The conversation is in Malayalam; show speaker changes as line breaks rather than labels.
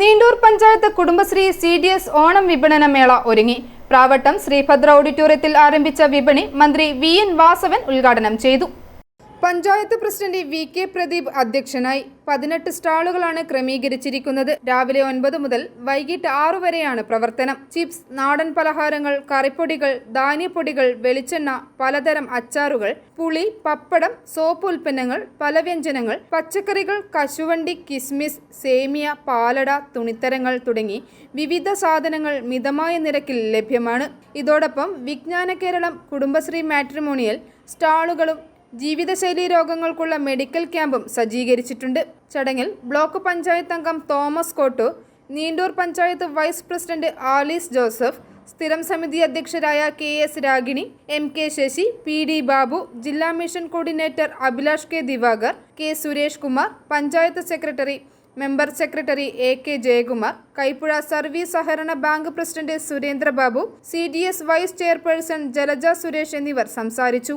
Neendoor panchayat Kudumbashree C D S Onam വിപണന മേള ഒരുങ്ങി. പ്രാവട്ടം ശ്രീഭദ്ര ഓഡിറ്റോറിയത്തിൽ ആരംഭിച്ച വിപണി മന്ത്രി വി എൻ വാസവൻ ഉദ്ഘാടനം ചെയ്തു. Panchayat president V K Pradeep അധ്യക്ഷനായി പതിനെട്ട് സ്റ്റാളുകളാണ് ക്രമീകരിച്ചിരിക്കുന്നത്. രാവിലെ ഒൻപത് മുതൽ വൈകിട്ട് ആറു വരെയാണ് പ്രവർത്തനം. ചിപ്സ് നാടൻ പലഹാരങ്ങൾ കറിപ്പൊടികൾ ധാന്യപ്പൊടികൾ വെളിച്ചെണ്ണ പലതരം അച്ചാറുകൾ പുളി പപ്പടം സോപ്പ് ഉൽപ്പന്നങ്ങൾ പല വ്യഞ്ജനങ്ങൾ പച്ചക്കറികൾ കശുവണ്ടി കിസ്മിസ് സേമിയ പാലട തുണിത്തരങ്ങൾ തുടങ്ങി വിവിധ സാധനങ്ങൾ മിതമായ നിരക്കിൽ ലഭ്യമാണ്. ഇതോടൊപ്പം വിജ്ഞാന കേരളം കുടുംബശ്രീ മാട്രിമോണിയൽ സ്റ്റാളുകളും ജീവിതശൈലി രോഗങ്ങൾക്കുള്ള മെഡിക്കൽ ക്യാമ്പും സജ്ജീകരിച്ചിട്ടുണ്ട്. ചടങ്ങിൽ ബ്ലോക്ക് പഞ്ചായത്ത് അംഗം Thomas Kottu Neendoor panchayat vice president Alice Joseph സ്ഥിരം സമിതി അധ്യക്ഷരായ K S Ragini M K Sasi P D Babu ജില്ലാ mission coordinator Abhilash K Divakar K Suresh Kumar panchayat secretary member secretary A K Jayakumar Kaipuzha service സഹകരണ bank president Surendrababu C D S vice chairperson Jalaja Suresh എന്നിവർ സംസാരിച്ചു.